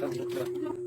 还有五分钟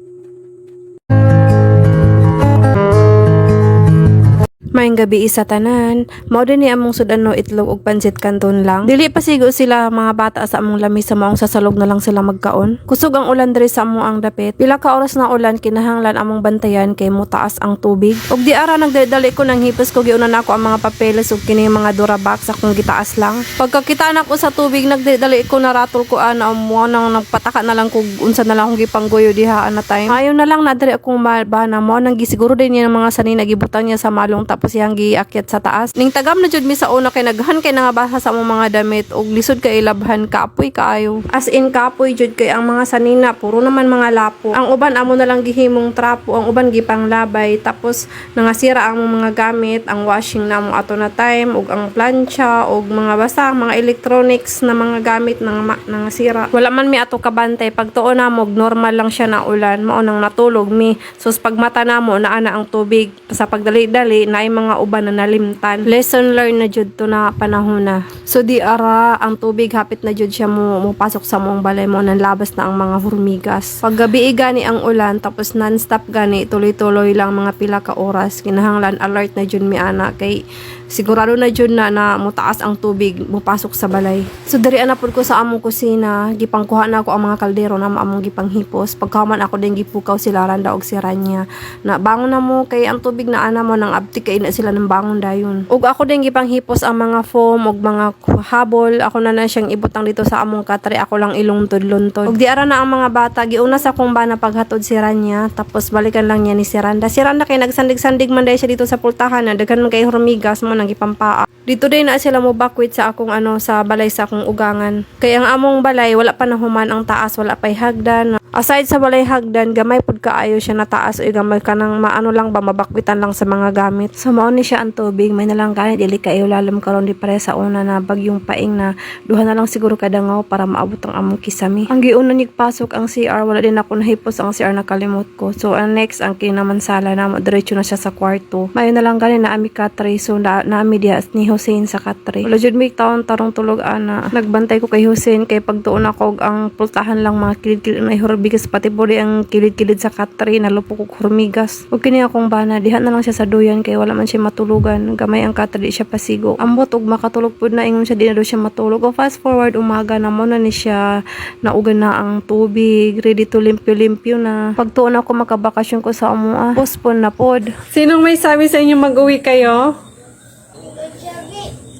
Maayong gabi isa tanan. Mao din ni among sudano itlog ug pansit kanton lang. Dili pa sila mga bata sa among lami sa maong sasalog na lang sila magkaon. Kusog ang ulan diri sa among ang dapit. Pila ka oras na ulan kinahanglan among bantayan kay mutaas ang tubig. Ug di ara nagdali ko ng hipos ko giuna nako ang mga papeles ug kini mga durabox akong gitaas lang. Pagkakita na ko sa tubig nagdali ko naratol ko ana mo nang nagpataka na lang kung unsa na lang akong gipanggoyo diha ana time. Ayo na lang na diri akong mabana mo nang gisiguro din niya ng mga sanina gibutang niya sa malong tapos iyang giakyat sa taas. Ning tagam na jud mi sa una kay naghan kay nangabasa sa among mga damit ug lisod kay ilabhan kaapoy kaayo. As in kaapoy jud kay ang mga sanina puro naman mga lapo. Ang uban amo na lang gihimong trapo, ang uban gipanglabay tapos nangasira ang mga gamit, ang washing na mo ato na time ug ang plancha ug mga basta mga electronics na mga gamit nang nangasira. Wala man mi ato kabantay pag tuon na mo normal lang siya na ulan mao nang natulog mi. Sus pag mata na mo naana ang tubig sa pagdali-dali na mga uban na nalimtan. Lesson learned na jud to na panahon na. So di ara ang tubig hapit na jud siya mo mupasok sa mong balay mo nang labas na ang mga hormigas. Pag gabi gani ang ulan tapos non-stop gani tuloy-tuloy lang mga pila ka oras kinahanglan alert na jud mi ana kay sigurado na jud na na mutaas ang tubig mupasok sa balay. So diri ana pud ko sa among kusina gipangkuha na ako ang mga kaldero na among gipanghipos. Pagkaman ako din gipukaw sila randa og si Rania na bangon na mo kay ang tubig na ana mo nang abti kay na sila ng bangon dayon. Ug ako din gipanghipos ang mga foam ug mga habol. Ako na na siyang ibutang dito sa among katri. Ako lang ilungtod-luntod. Ug di ara na ang mga bata giuna sa kong bana paghatod si Rania tapos balikan lang niya ni si Randa. Si Randa kay nagsandig-sandig man siya dito sa pultahan na daghan man kay hormigas mo nang gipampaa. Dito din na sila mo bakwit sa akong ano sa balay sa akong ugangan. Kay ang among balay wala pa nahuman ang taas, wala pa'y hagdan. Aside sa balay hagdan, gamay pud kaayo siya na taas o gamay ka nang maano lang ba mabakwitan lang sa mga gamit. So mao ni siya ang tubig, may nalang ganit dili kayo lalim karon di pare sa una na bagyong paing na duha na lang siguro kadangaw para maabot ang among kisami. Ang giuna nig pasok ang CR, wala din ako nahipos ang CR nakalimot ko. So ang next ang kinamansala na diretso na siya sa kwarto. Mayo na lang gani na ami katray so na, na ami diha ni Hussein sa katray. Wala jud may taon tarong tulog ana. Nagbantay ko kay Hussein kay pagtuon ako ang pultahan lang mga kilid-kilid na hormigas pati po di ang kilid-kilid sa katray nalupok og hormigas. Ug kini akong bana diha na lang siya sa duyan kay wala man siya matulugan. Gamay ang katray di siya pasigo. Ambot og makatulog pud na ingon siya di na siya matulog. O fast forward umaga na mo na ni siya naugan na ang tubig, ready to limpyo-limpyo na. Pagtuon ako makabakasyon ko sa amo ah. Postpone na pod. Sinong may sabi sa inyo mag-uwi kayo?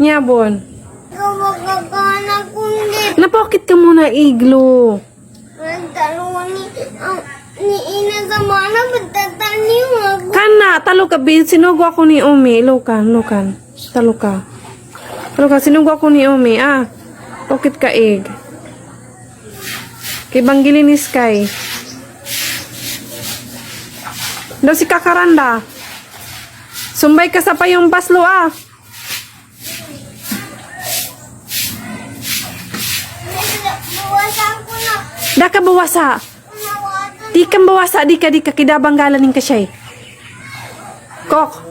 Nyabon. Napakit ka muna, iglo. Dalawa ni ang ni ina sa mana magtatanim ako. Kana, talo ka, bin. Sinugo ako ni Umi. Lukan, lukan. Talo ka. Talo ka, sinugo ako ni Umi. Ah, pakit ka, ig. Kay Banggili ni Sky. Daw si Kakaranda. Sumbay ka sa payong baslo, ah. Buwasan ko na. Da bawasa. Di ka bawasa, di ka, di ka. Kidabang galanin ka siya, eh. Kok.